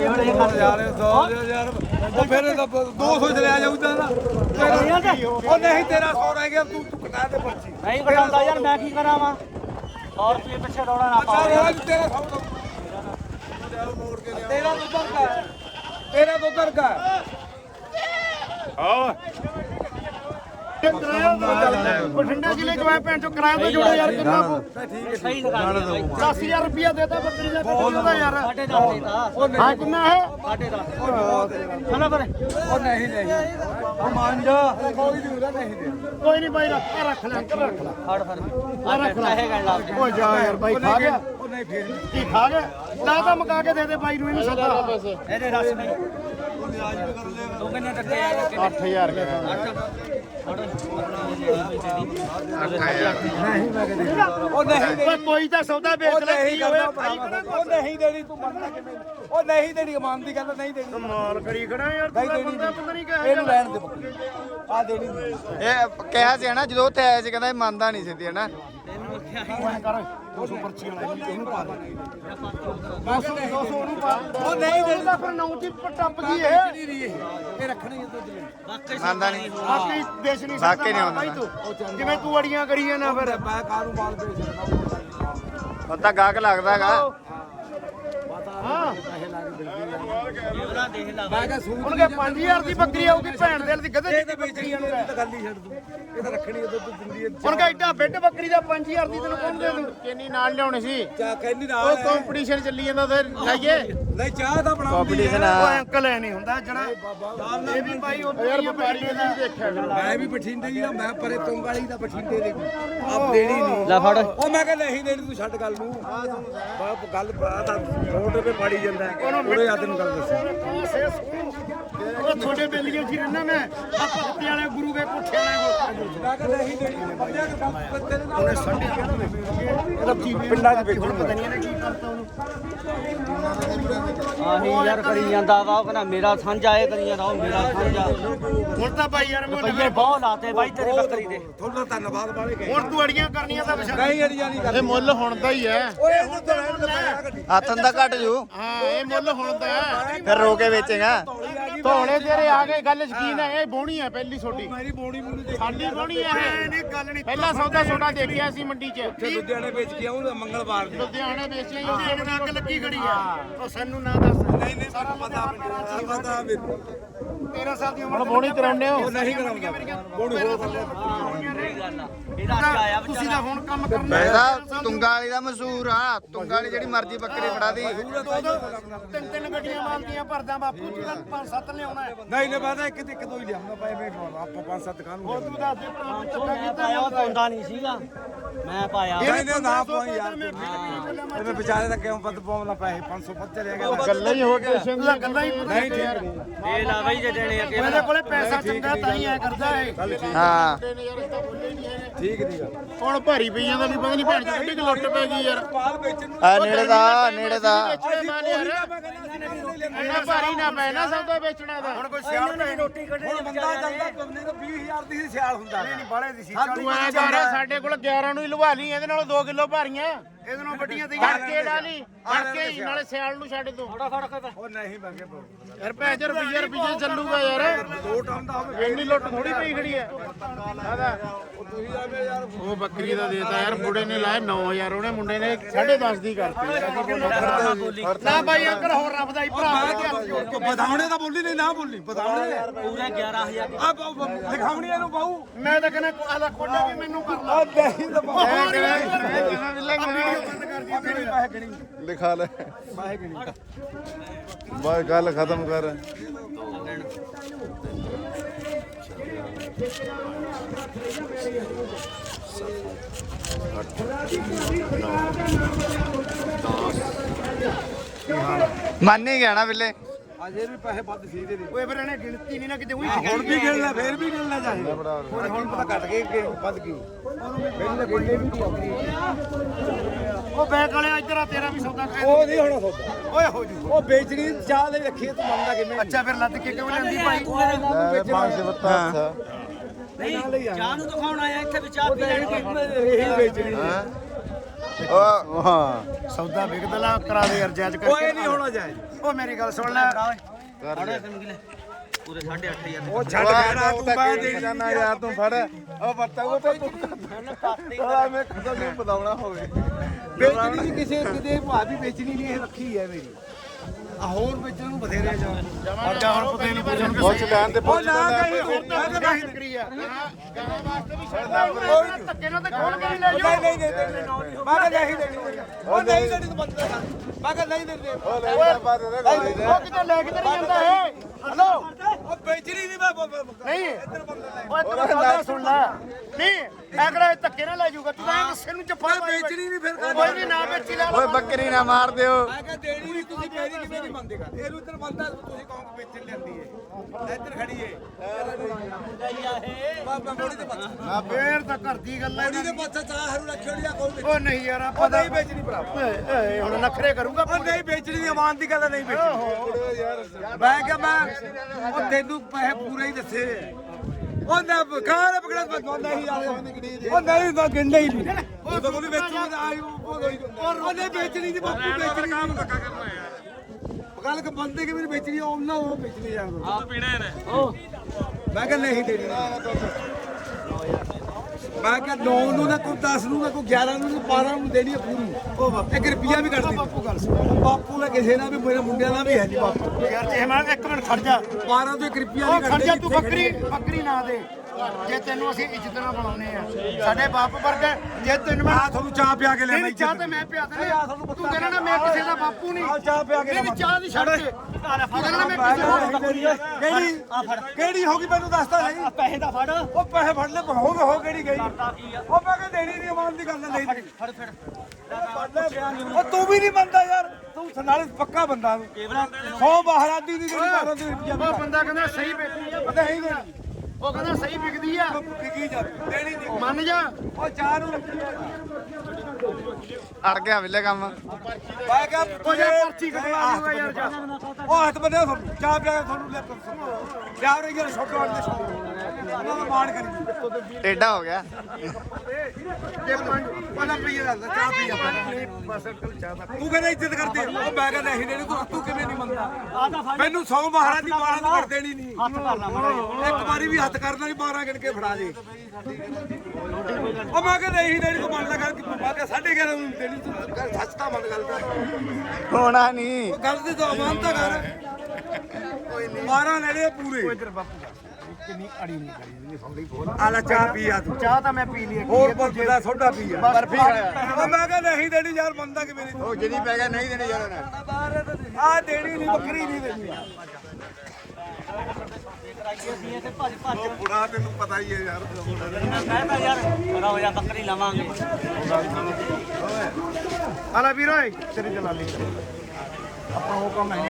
ਕਰ ਯਾਰ 100 ਯਾਰ ਉਹ ਫਿਰ ਇਹ ਤਾਂ 200 ਚਲਿਆ ਜਾਊਗਾ ਨਾ। ਤੇਰਾ ਉਹ ਨਹੀਂ ਤੇਰਾ 100 ਰਹਿ ਗਿਆ ਤੂੰ ਤੂੰ ਕਟਾ ਦੇ ਪਰਚੀ। ਨਹੀਂ ਘਟਾਉਂਦਾ ਯਾਰ ਮੈਂ ਕੀ ਕਰਾਂ ਵਾ 100 ਰੁਪਏ ਪਿੱਛੇ ਰੋਣਾ ਨਾ ਪਾਓ। ਤੇਰਾ 100 ਤੇਰਾ ਦੁੱਧਰ ਕਾ ਹੈ? ਤੇਰਾ ਦੁੱਧਰ ਕਾ ਹੈ? ਬਠਿੰਡੇ ਜ਼ਿਲ੍ਹੇ ਚ ਮੈਂ ਭੈਣ ਚੋ ਕਿਰਾਏ ਤੋਂ ਜੁੜੇ ਯਾਰ ਕਿੰਨਾ ਕੁ? ਸਹੀ ਲਗਾ ਦੇ ਬਾਈ 10000 ਰੁਪਇਆ ਦੇਤਾ ਬੱਕਰੀ ਦਾ ਬੱਕਰੀ ਦਾ ਯਾਰ? ਸਾਡੇ ਦਾ ਦੇਤਾ ਹਾਂ ਕਿੰਨਾ ਹੈ? ਸਾਡੇ ਦਾ ਹਨਾ ਪਰ ਉਹ ਨਹੀਂ ਨਹੀਂ। ਉਹ ਮੰਨ ਜਾ। ਕੋਈ ਨਹੀਂ ਉਹਦਾ ਨਹੀਂ ਦੇ ਕੋਈ ਨਹੀਂ ਬਾਈ ਰੱਖ ਰੱਖ ਲੈ ਰੱਖ ਲੈ। ਫੜ ਫੜ ਆ ਰੱਖ ਲੈ। ਇਹ ਗੱਲ ਲਾ ਓ ਜਾ ਯਾਰ ਬਾਈ ਖਾ ਗਿਆ ਉਹ ਨਹੀਂ ਫੇਰ ਨਹੀਂ। ਕੀ ਖਾ ਗਿਆ ਨਾ ਤਾਂ ਮਕਾ ਕੇ ਦੇ ਦੇ ਬਾਈ ਨੂੰ ਇਹਨੂੰ ਸੱਦਾ। ਇਹਦੇ ਰਸ ਨਹੀਂ ਤੂੰ ਕਿੰਨੇ ਟੱਕੇ ਆ 8000 ਕੇ ਉਹ ਨਹੀਂ ਦੇ ਓਏ ਕੋਈ ਤਾਂ ਸੌਦਾ ਉਹ ਵੇਚ ਲੈ ਨਹੀਂ ਕੀ ਹੋਇਆ ਕਰਦਾ ਖਾਈ ਭਰਾਵਾ। ਕਿਹੜਾ ਉਹ ਨਹੀਂ ਦੇਣੀ ਤੂੰ ਮੰਨਦਾ ਕਿਵੇਂ? ਉਹ ਨਹੀਂ ਦੇਣੀ ਇਮਾਨ ਦੀ ਗੱਲ ਨਹੀਂ ਦੇਣੀ। ਮਾਲ ਕਰੀ ਖੜਾ ਯਾਰ ਨਹੀਂ ਤੂੰ ਦੇਣੀ ਬੰਦਾ ਪਤਾ ਨਹੀਂ ਕਿਹੋ ਇਹਨੂੰ ਲੈਣ ਦੇ ਬੱਕਰੀ। ਆ ਦੇਣੀ ਇਹ ਕਿਹਾ ਸੀ ਨਾ ਜਦੋਂ ਉੱਥੇ ਆਇਆ ਸੀ ਕਹਿੰਦਾ ਇਹ ਮੰਨਦਾ ਨਹੀਂ ਸੀ ਹਨਾ? ਕਰ। 200 ਪਰਚੀ ਵਾਲਾ ਇਹਨੂੰ ਪਾ ਦੇ। 200 200 ਉਹਨੂੰ ਪਾ ਉਹ ਨਹੀਂ ਉਹਦਾ ਫਿਰ ਨੌ ਦੀ ਟੱਪ ਗਈ ਇਹ। ਨਹੀਂ ਰਹੀ ਇਹ ਇਹ ਰੱਖਣੀ ਹੈ ਦੁੱਧ ਲਈ। ਬਾਕੀ ਮੰਨਦਾ ਨਹੀਂ। ਬਾਕੀ ਦੇਸ਼ ਨਹੀਂ ਬਾਕੀ ਨਹੀਂ ਬਾਈ ਤੂੰ। ਜਿਵੇਂ ਤੂੰ ਅੜੀਆਂ ਕਰੀ ਜਾਂਦਾ ਫਿਰ? ਮੈਂ ਕਾਰੂ ਮਾਲ ਵੇਚ ਰਿਹਾ? ਹੁਣ ਤਾਂ ਗਾਹਕ ਲੱਗਦਾ ਹੈਗਾ ਹਾਂ ਉਹਦਾ ਦੇਖ ਲਾ ਮੈਂ ਕਿਹਾ ਸੂਟ ਹੁਣ ਕੇ 5000 ਦੀ ਬੱਕਰੀ ਆਊਗੀ ਭੈਣ ਦੇ ਦੀ ਗਧੇ ਦੀ ਤਾਂ ਬੱਕਰੀ ਹੈ ਤਾਂ ਗੱਲ ਹੀ ਛੱਡ ਦੂੰ। ਇਹ ਤਾਂ ਰੱਖਣੀ ਹੈ ਦੁੱਧ ਦਿੰਦੀ ਹੈ। ਹੁਣ ਕੇ ਐਡਾ ਬਿੱਡ ਬੱਕਰੀ ਦਾ 5000 ਦੀ ਤੈਨੂੰ ਕੌਣ ਦੇ ਦੂ ਕਿੰਨੀ ਨਾਲ ਲਿਆਉਣੀ ਸੀ? ਚਾ ਕਹਿੰਦੀ ਨਾ ਉਹ ਕੰਪੀਟੀਸ਼ਨ ਚੱਲੀ ਜਾਂਦਾ ਫਿਰ ਲਾਈਏ। ਨਹੀਂ ਚਾਹ ਤਾਂ ਬਣਾਉਂਦੀ ਕੰਪੀਟੀਸ਼ਨ ਉਹ ਆ ਅੰਕਲ ਐ ਨਹੀਂ ਹੁੰਦਾ ਜਿਹੜਾ ਇਹ ਵੀ ਭਾਈ ਉਹ ਯਾਰ ਵਪਾਰੀ ਨੇ ਦੇਖਿਆ ਮੈਂ ਵੀ ਬਠਿੰਡੇ ਹੀ ਆ ਮੈਂ ਪਰੇ ਤੁੰਗ ਵਾਲੀ ਦਾ ਬਠਿੰਡੇ ਦੇ ਆਪ ਦੇਣੀ ਨਹੀਂ। ਲੈ ਫੜ। ਉਹ ਮੈਂ ਕਿਹਾ ਨਹੀਂ ਦੇਣੀ ਤੂੰ ਛੱਡ ਗੱਲ ਨੂੰ। ਬਾਪ ਗੱਲ ਬੜਾ ਤਾਂ ਰੋਡ ਤੇ ਫਾੜੀ ਜਾਂਦਾ। ਹੈ। ਉਹਦੇ ਆ ਤੈਨੂੰ ਗੱਲ ਦੱਸਾਂ। ਉਹ ਤੁਹਾਡੇ ਬੇਲੀਆਂ ਚ ਹੀ ਰਹਿਣਾ ਮੈਂ ਆ ਭਗਤੀ ਵਾਲੇ ਗੁਰੂ ਦੇ ਨਾਲ ਉਹਨੇ ਸੰਡੀ ਇਹਦਾ ਪਿੰਡਾਂ 'ਚ ਵੇਚੂਗਾ ਪਤਾ ਨਹੀਂ ਇਹਨੇ ਕੀ ਕਰਤਾ ਉਹਨੂੰ। ਆਹੀ ਯਾਰ ਕਰੀ ਜਾਂਦਾ ਵਾ ਉਹ ਕਹਿੰਦਾ ਮੇਰਾ ਸਾਂਝਾ ਇਹ ਕਰੀ ਜਾਂਦਾ ਉਹ ਮੇਰਾ ਸਾਂਝਾ। ਹੁਣ ਤਾਂ ਭਾਈ ਯਾਰ ਮੈਂ ਰੁਪਈਏ ਬਹੁਤ ਲਾਤੇ ਬਾਈ ਤੇਰੀ ਬੱਕਰੀ ਦੇ। ਤੁਹਾਡਾ ਧੰਨਵਾਦ ਵਾਲੇ ਗਏ। ਹੁਣ ਤੂੰ ਅੜੀਆਂ ਕਰਨੀਆਂ ਤਾਂ ਵਿਸ਼ਾ ਨਹੀਂ ਅੜੀਆਂ ਨਹੀਂ ਇਹ ਮੁੱਲ ਹੁਣ ਦਾ ਹੀ ਹੈ। ਓਏ ਹੁਣ ਤਾਂ ਰਹਿਣ ਦੇ ਮੈਂ ਗੱਡੀ। ਹੱਥ ਦਾ ਘਟ ਜੂ। ਹਾਂ ਇਹ ਮੁੱਲ ਹੁਣ ਦਾ ਫਿਰ ਰੋ ਕੇ ਵੇਚੇਗਾ। ਧੋਲੇ ਤੇਰੇ ਆ ਗਏ ਗੱਲ ਯਕੀਨ ਹੈ ਇਹ ਬੋਣੀ ਹੈ ਪਹਿਲੀ ਛੋਟੀ ਮੇਰੀ ਬੋਣੀ ਮੈਨੂੰ ਦੇਖ ਸਾਡੀ ਬੋਣੀ ਹੈ ਇਹ। ਗੱਲ ਨਹੀਂ ਪਹਿਲਾ ਸੌਦਾ ਛੋਟਾ ਦੇਖਿਆ ਸੀ ਮੰਡੀ 'ਚ। ਉੱਥੇ ਲੁਧਿਆਣੇ ਵੇਚ ਕੇ ਆਉਂਦਾ ਮੰਗਲਵਾਰ ਨੂੰ। ਲੁਧਿਆਣੇ ਵੇਚਿਆ ਹੀ ਉਹਦੇ ਨਾਲ ਅੱਗ ਲੱਗੀ ਖੜੀ ਹੈ। ਉਹ ਸਾਨੂੰ ਨਾ ਦੱਸ। ਨਹੀਂ ਨਹੀਂ ਸਾਰਾ ਪਤਾ ਪਤਾ ਮੈਨੂੰ 13 ਸਾਲ ਦੀ ਉਮਰ ਬੋਣੀ ਕਰਾਉਂਦੇ ਹੋ? ਉਹ ਨਹੀਂ ਕਰਾਉਂਦਾ। ਬੋਣੀ ਹੋਰ ਬੱਲੇ ਸਹੀ ਗੱਲ ਆ ਇਹਦਾ ਅੱਜ ਆਇਆ ਤੁਸੀਂ ਤਾਂ ਹੁਣ ਕੰਮ ਕਰਨਾ ਮੈਂ ਤਾਂ ਤੁੰਗਾ ਵਾਲੀ ਦਾ ਮਸ਼ਹੂਰ ਆ। ਤੁੰਗਾ ਵਾਲੀ ਜਿਹੜੀ ਮਰਜ਼ੀ ਬੱਕਰੀ ਫੜਾ ਦੀ। ਤਿੰਨ ਤਿੰਨ ਗੱਡੀਆਂ ਮਾਲਦੀਆਂ ਭਰਦਾ ਬਾਪੂ ਤੂੰ ਤਾਂ ਪੰਜ ਸੱਤ ਲਿਆਉਣਾ ਹੈ। ਨਹੀਂ ਨਹੀਂ ਪਤਾ ਇੱਕ ਤੇ ਇੱਕ ਦੋ ਹੀ ਲਿਆਉਂਦਾ ਪਏ ਮੈਂ ਆਪਾਂ ਪੰਜ ਸੱਤ ਕਾਹਨੂੰ ਹੋਰ ਤੂੰ ਦੱਸ ਦੇ ਭਰਾ ਨੂੰ ਧੱਕਾ ਮੈਂ ਕੀਤਾ ਪਾਇਆ ਉਹ ਪਾਉਂਦਾ ਨਹੀਂ? ਸੀਗਾ। ਮੈਂ ਪਾਇਆ। ਨਹੀਂ ਨਹੀਂ ਨਾ ਪਾਈ ਯਾਰ। ਮੈਂ ਇਹਨੇ ਵਿਚਾਰੇ ਦਾ ਕਿਉਂ ਵੱਧ ਪਾਉਣਾ ਪੈਸੇ? 500 ਵੱਧ ਚਲਿਆ ਗਿਆ। ਗੱਲਾਂ ਹੀ ਹੋ ਗਏ ਗੱਲਾਂ ਹੀ ਨਹੀਂ ਠੀਕ। ਇਹ ਲਾ ਬਈ ਜੇ ਦੇਣੇ ਅੱਗੇ ਮੇਰੇ ਕੋਲੇ ਪੈਸਾ ਚੰਗਾ ਤਾਂ ਹੀ ਐ ਕਰਦਾ ਏ ਹਾਂ। ਠੀਕ ਦੀ ਗੱਲ। ਹੁਣ ਭਾਰੀ ਪਈਆਂ ਦਾ ਵੀ ਪਤਾ ਨਹੀਂ ਭੈਣ ਜੀ ਕਿੱਡੀ ਕੁ ਲੁੱਟ ਪੈ ਗਈ ਯਾਰ। ਬਾਅਦ ਵੇਚਣ ਨੂੰ ਆ ਨੇੜੇ ਦਾ ਨੇੜੇ ਦਾ ਵੇਚਣੇ ਮਾਲ ਯਾਰ। ਇੰਨਾ ਭਾਰੀ ਨਾ ਪੈ ਨਾ ਸੌਦਾ ਵੇਚਣਾ ਦਾ। ਹੁਣ ਕੋਈ ਸਿਆਲ ਨਹੀਂ ਰੋਟੀ ਹੁਣ ਬੰਦਾ ਜਾਂਦਾ ਬੰਦੇ ਦਾ 20000 ਦੀ ਸਿਆਲ ਹੁੰਦਾ। ਨਹੀਂ ਬਾਲੇ ਦੀ ਸੀ ਤੂੰ ਐ ਕਰ। ਸਾਡੇ ਕੋਲ 11 ਨੂੰ ਹੀ ਲਵਾ ਲਈ ਇਹਦੇ ਨਾਲ 2 ਕਿਲੋ ਭਾਰੀਆਂ। ਇਹਦੇ ਨਾਲ ਵੱਡੀਆਂ ਤੇ ਕੇ ਡਾਲੀ ਕੇ ਹੀ ਨਾਲੇ ਸਿਆਲ ਨੂੰ ਛੱਡ ਦੋ। ਥੋੜਾ ਫੜ ਕੇ ਉਹ ਨਹੀਂ ਮੰਗੇ ਯਾਰ ਭੈਣ ਜੀ ਰੁਪਈਆ ਰੁਪਈਆ ਚੱਲੂਗਾ ਯਾਰ। ਦੋ ਟਾਈਮ ਦਾ ਹੋਵੇ। ਇੰਨੀ ਲੁੱਟ ਥੋੜੀ ਪਈ ਖੜੀ ਐ ਉਹ ਬੱਕਰੀ ਦਾ ਦੇਤਾ ਯਾਰ ਬੁੜੇ ਨੇ ਲਾਇਆ 9000 ਉਹਨੇ ਮੁੰਡੇ ਨੇ 10.5 ਦੀ ਕਰਤੀ। ਨਾ ਬਾਈ ਅੰਕਲ ਹੋਰ ਰੱਬ ਦਾ ਹੀ ਭਰਾ। ਬਧਾਉਣੇ ਦਾ ਬੋਲੀ ਨਹੀਂ ਨਾ ਬੋਲੀ ਬਧਾਉਣੇ ਪੂਰੇ 11000 ਆ ਲਿਖਾਉਣੀ ਇਹਨੂੰ ਬਾਹੂ ਮੈਂ ਤਾਂ ਕਹਿੰਦਾ ਆਦਾ ਕੋਡਾ ਵੀ ਮੈਨੂੰ ਕਰ ਲਾ। ਨਹੀਂ ਤਾਂ ਬਾਹੂ ਲਿਖਾ ਲੈ। ਬਸ ਗੱਲ ਖਤਮ ਕਰ। ਮੰਨ ਹੀ ਗਿਆ ਨਾ ਬਿੱਲੇ ਅਜੇ ਵੀ ਪੈਸੇ ਵੱਧ ਸੀ ਦੇ। ਓਏ ਫਿਰ ਇਹਨੇ ਗਿਣਤੀ ਨਹੀਂ ਨਾ ਕਿਤੇ ਉਹੀ ਹੁਣ ਵੀ ਗਿਣਨਾ ਫੇਰ ਵੀ ਗਿਣਨਾ ਚਾਹੀਦਾ ਹੁਣ ਹੁਣ ਪਤਾ ਘਟ ਗਈ ਕਿ ਵੱਧ ਗਈ। ਪਹਿਲੇ ਗਿਣਨੇ ਵੀ ਨਹੀਂ ਆਉਂਦੀ ਉਹ ਬੈਕ ਵਾਲਿਆ ਇੱਧਰ ਆ ਤੇਰਾ ਵੀ ਸੌਦਾ ਕਰ। ਉਹ ਨਹੀਂ ਹੋਣਾ ਸੌਦਾ। ਓਏ ਹੋ ਜੂ। ਉਹ ਵੇਚਣੀ ਚਾਹ ਲਈ ਰੱਖੀ ਤੂੰ ਮੰਨਦਾ ਕਿਵੇਂ? ਅੱਛਾ ਫਿਰ ਲੱਦ ਕੇ ਕਿਉਂ ਲੈਂਦੀ ਭਾਈ? ਲੈ ਪੰਜ ਬੱਤਾ ਨਹੀਂ ਚਾਹ ਨੂੰ ਦਿਖਾਉਣ ਆਇਆ ਇੱਥੇ ਵੀ ਚਾਹ ਪੀ ਇਹੀ ਵੇਚਣੀ। ਹਾਂ? ਉਹ ਹਾਂ। ਸੌਦਾ ਵਿਕਦਲਾ ਕਰਾ ਦੇ ਯਾਰ ਜੈਜ ਕਰਕੇ ਓਏ ਨਹੀਂ ਹੋਣਾ ਜਾਏ ਉਹ ਮੇਰੀ ਗੱਲ ਸੁਣ ਲੈ। ਅੜੇ ਪੂਰੇ 8500 ਉਹ ਛੱਡ ਤੂੰ ਦੇ ਯਾਰ ਤੂੰ ਫੜ। ਉਹ ਬੱਤਾ ਉਹ ਤਾਂ ਤੂੰ ਮੈਂ ਕਦੋਂ ਨੂੰ ਬਤਾਉਣਾ ਹੋਵੇ। ਵੇਚਣੀ ਕਿਸੇ ਕਿਤੇ ਭਾਅ ਵੀ ਵੇਚਣੀ ਨਹੀਂ ਰੱਖੀ ਹੈ ਮੇਰੀ। ਹੋਰ ਵੇਚਣ ਨੂੰ ਬਥੇਰੇ ਜਾ। ਔਰ ਜਾ ਹੁਣ ਪਤਾ ਨਹੀਂ ਪੁੱਛਣ ਪੁੱਛ ਲੈਣ ਤੇ ਉਹ ਪੁੱਛ ਨਾ ਲੈਣ ਕਹੀ ਹੋਰ ਨਾ ਕਹੀ। ਬੱਕਰੀ ਆ। ਗਾਂ ਵਾਸਤੇ ਵੀ ਛੱਡ ਧੱਕੇ ਨਾਲ ਤੇ ਖੋਲ ਕੇ ਨਹੀਂ ਲੈ ਨਹੀਂ ਨਹੀਂ ਨਹੀਂ ਦੇਣੀ ਮੈਂ ਕਿਹਾ ਨਹੀਂ ਦੇਣੀ ਉਹ ਨਹੀਂ ਦੇਣੀ ਤੂੰ ਬੰਦ ਕਰ। ਮੈਂ ਕਿਹਾ ਨਹੀਂ ਕੇ ਤੇ ਨਹੀਂ ਜਾਂਦਾ ਇਹ? ਹਲੋ। ਉਹ ਵੇਚਣੀ ਨਹੀਂ। ਮੈਂ ਧੱਕੇ ਨਾਲ ਲੈ ਜਾਊਗਾ ਤੂੰ ਤਾਂ ਗੁੱਸੇ ਨੂੰ ਚੱਪਾ ਵੇਚਣੀ ਨਹੀਂ ਫਿਰ ਕੋਈ ਨਹੀਂ ਨਾ ਵੇਚੀ ਲੈ ਓਏ ਬੱਕਰੀ ਨਾ ਮਾਰ ਦਿਓ। ਮੈਂ ਕਿਹਾ ਦੇਣੀ ਨਹੀਂ ਤੁਸੀਂ ਕਹਿ ਕਿਵੇਂ ਨਹੀਂ ਮੰਨਦੇ ਕਰ ਇਹਨੂੰ ਇੱਧਰ ਮੰਨਦਾ ਤੁਸੀਂ ਕਹੋ ਵੇਚਣ ਲੈਂਦੀ ਏ? ਇੱਧਰ ਖੜੀ ਏ। ਬਾਬਾ ਮੋੜੀ ਤੇ ਪੱਛਾ। ਆ ਫੇਰ ਤਾਂ ਘਰ ਦੀ ਗੱਲ ਮੋੜੀ ਤੇ ਪੱਛਾ ਚਾਹ ਹਰੂ ਰੱਖਿਓ ਨਹੀਂ ਆ ਕੋਈ ਉਹ ਨਹੀਂ ਯਾਰ ਆਪਾਂ ਉਹ ਨਹੀਂ ਵੇਚਣੀ ਭਰਾ ਓਏ ਓਏ ਹੁਣ ਨਖਰੇ ਕਰੂਗਾ ਉਹ ਨਹੀਂ ਵੇਚਣੀ ਦੀ ਅਮਾਨ ਦੀ ਗੱਲ ਨਹੀਂ ਵੇਚਣੀ। ਮੈਂ ਕਿਹਾ ਮੈਂ ਉਹ ਤੈਨੂੰ ਪੈਸੇ ਪੂਰੇ ਹੀ ਦੱਸੇ ਉਹ ਨਾ ਖਾਣ ਪਕੜਾ ਮੈਂ ਨਹੀਂ ਯਾਰ। ਉਹ ਨਹੀਂ ਤਾਂ ਗਿੰਦੇ ਹੀ ਨਹੀਂ। ਉਹ ਤਾਂ ਕੋਈ ਵੇਚੂਗਾ ਆਈ ਉਹ ਨਹੀਂ ਵੇਚਣੀ ਦੀ ਬਾਪੂ ਵੇਚਣੀ ਕੰਮ ਧੱਕਾ ਕਰਨਾ ਯਾਰ। ਗੱਲ ਕਿ ਬੰਦੇ ਕਿ ਮੈਨੂੰ ਵੇਚਣੀ ਉਹ ਨਾ ਉਹ ਵੇਚਣੀ ਯਾਰ ਆ ਪੀਣਾ ਨੇ ਉਹ। ਮੈਂ ਕਿਹਾ ਨਹੀਂ ਦੇਣੀ। ਮੈਂ ਕਿਹਾ 9 ਨੂੰ ਨਾ ਕੋਈ 10 ਨੂੰ ਨਾ ਕੋਈ 11 ਨੂੰ ਨਾ 12 ਨੂੰ ਦੇਣੀ ਹੈ ਪੂਰੀ। ਉਹ ਬਾਪੂ ਇੱਕ ਰੁਪਿਆ ਵੀ ਕੱਢ ਦੇ ਬਾਪੂ ਗੱਲ ਬਾਪੂ ਨੇ ਕਿਸੇ ਨਾਲ ਵੀ ਮੇਰੇ ਮੁੰਡਿਆਂ ਨਾਲ ਵੀ ਹੈ ਨਹੀਂ ਬਾਪੂ। ਯਾਰ ਜੇ ਮੈਂ ਇੱਕ ਮਿੰਟ ਖੜ ਜਾ। 12 ਤੋਂ ਇੱਕ ਰੁਪਿਆ ਉਹ ਨਹੀਂ ਖੜ ਕੱਢਦੇ ਜਾ ਤੂੰ ਬੱਕਰੀ ਬੱਕਰੀ ਨਾ ਦੇ। ਜੇ ਤੈਨੂੰ ਅਸੀਂ ਇੱਜ਼ਤ ਨਾਲ ਬੁਲਾਉਨੇ ਆ ਸਾਡੇ ਬਾਪ ਵਰਗਾ ਜੇ ਤੈਨੂੰ ਮੈਂ ਆ ਤੁਹਾਨੂੰ ਚਾਹ ਪਿਆ ਕੇ ਲੈ ਨਹੀਂ ਚਾਹ ਤੇ ਮੈਂ ਪਿਆ ਦੇਣਾ ਤੂੰ ਕਹਿਣਾ ਨਾ ਮੈਂ ਕਿਸੇ ਦਾ ਬਾਪੂ ਨਹੀਂ। ਆ ਚਾਹ ਪਿਆ ਕੇ ਨਹੀਂ ਚਾਹ ਦੀ ਛੱਡ ਤੂੰ ਮੈਂ ਕਿਸੇ ਦਾ ਕਿਹੜੀ ਆ ਫੜ। ਕਿਹੜੀ ਹੋ ਗਈ? ਮੈਨੂੰ ਦੱਸਦਾ ਨਹੀਂ। ਪੈਸੇ ਦਾ ਫੜ। ਉਹ ਪੈਸੇ ਫੜ ਲੈ ਹੋ ਹੋ ਕਿਹੜੀ ਗਈ। ਉਹ ਮੈਂ ਕਿਹਾ ਦੇਣੀ ਨਹੀਂ ਅਮਾਨ ਦੀ ਗੱਲ ਨਹੀਂ। ਫੜ ਫੜ ਉਹ ਤੂੰ ਵੀ ਨਹੀਂ ਮੰਨਦਾ ਯਾਰ। ਤੂੰ ਨਾਲੇ ਪੱਕਾ ਬੰਦਾ ਤੂੰ ਕੇਵਰਾ 100 ਬਹਾਰਾਦੀ ਦੀ ਜਿਹੜੀ 12 ਦੀ ਉਹ ਬੰਦਾ ਕਹਿੰਦਾ ਸਹੀ ਵਿਕਦੀ ਆ। ਪਤਾ ਹੀ ਨਹੀਂ। ਉਹ ਕਹਿੰਦਾ ਸਹੀ ਵਿਕਦੀ ਆ। ਕੀ ਜਾ। ਦੇਣੀ ਨਹੀਂ। ਮੰਨ ਜਾ। ਉਹ ਚਾਹ ਨੂੰ ਅੜ ਗਿਆ ਵਿਲੇ ਕੰਮ। ਮੈਂ ਕਿਹਾ ਉਹ ਜਾ ਪਰਚੀ ਕਟਵਾ ਲੂਗਾ ਯਾਰ ਜਾ ਉਹ ਹੱਥ ਬੰਦੇ ਚਾਹ ਪਿਆ ਤੁਹਾਨੂੰ ਲੈ ਲਿਆ ਰਹੇ ਜਿਹੜੇ ਛੋਟੇ ਵਾਲੇ ਉਹਨਾਂ ਦਾ ਮਾਣ ਕਰੀ। ਟੇਡਾ ਹੋ ਗਿਆ। ਜੇ ਪੰਜ ਉਹਨਾਂ ਪੀਏ ਦਾ ਚਾਹ ਪੀ ਆਪਾਂ ਦਾ ਤੂੰ ਕਹਿੰਦਾ ਇੱਜ਼ਤ ਕਰਦੇ ਉਹ ਮੈਂ ਕਹਿੰਦਾ ਨਹੀਂ ਦੇਣੀ ਤੂੰ ਤੂੰ ਮੈਨੂੰ 100 ਮਹਾਰਾਜ ਦੀ ਬਾਰਾਂ ਨੂੰ ਕਰ ਦੇਣੀ ਨਹੀਂ। ਹੱਥ ਕਰ ਲਾ ਮਾੜਾ ਇੱਕ ਵਾਰੀ ਵੀ ਹੱਥ ਕਰਨਾ ਨਹੀਂ 12 ਗਿਣ ਕੇ ਫੜਾ ਦੇ। ਉਹ ਮੈਂ ਕਹਿੰਦਾ ਨਹੀਂ ਦੇਣੀ ਤੂੰ ਮੰਨ ਲੈ ਗੱਲ ਮੈਂ ਕਿਹਾ 11.5 ਨੂੰ ਦੇਣੀ ਤੂੰ ਗੱਲ ਸੱਚ ਤਾਂ ਮੰਨ ਗੱਲ ਦਾ ਹੋਣਾ ਨਹੀਂ। ਉਹ ਗੱਲ ਤੇ ਤਾਂ ਅਮਾਨਤਾ ਕਰ। ਕੋਈ ਨਹੀਂ। 12 ਲੈਣੇ ਆ ਪੂਰੇ। ਇੱਧਰ ਬਾਪੂ ਕਿੰਨੀ ਅੜੀ ਨਹੀਂ ਕਰੀ ਸੌਂਦੀ ਖੋਲ ਆਲਾ ਚਾਹ ਪੀ ਆ ਤੂੰ। ਚਾਹ ਤਾਂ ਮੈਂ ਪੀ ਲਈ ਹੋਰ ਪਰ ਜਿਹੜਾ ਸੋਡਾ ਪੀ ਆ। ਬਰਫੀ ਖਾਇਆ ਉਹ ਮੈਂ ਕਹਿੰਦਾ ਨਹੀਂ ਦੇਣੀ ਯਾਰ ਬੰਦਾ ਕਿ ਮੇਰੀ ਉਹ ਜਿਹਦੀ ਪੈ ਗਿਆ ਨਹੀਂ ਦੇਣੀ ਯਾਰ ਉਹਨੇ। ਆ ਦੇਣੀ ਨਹੀਂ ਬੱਕਰੀ ਨਹੀਂ ਦੇਣੀ। ਭੱਜ ਭੱਜ ਬੁੜਾ ਤੈਨੂੰ ਪਤਾ ਹੀ ਹੈ ਯਾਰ। ਮੈਂ ਕਹਿੰਦਾ ਯਾਰ ਮੇਰਾ ਹੋਇਆ ਬੱਕਰੀ ਲਵਾਂਗੇ। ਆਲਾ ਵੀਰ ਤੇਰੀ ਦਲਾਲੀ ਆਪਾਂ ਉਹ ਕੰਮ ਹੈ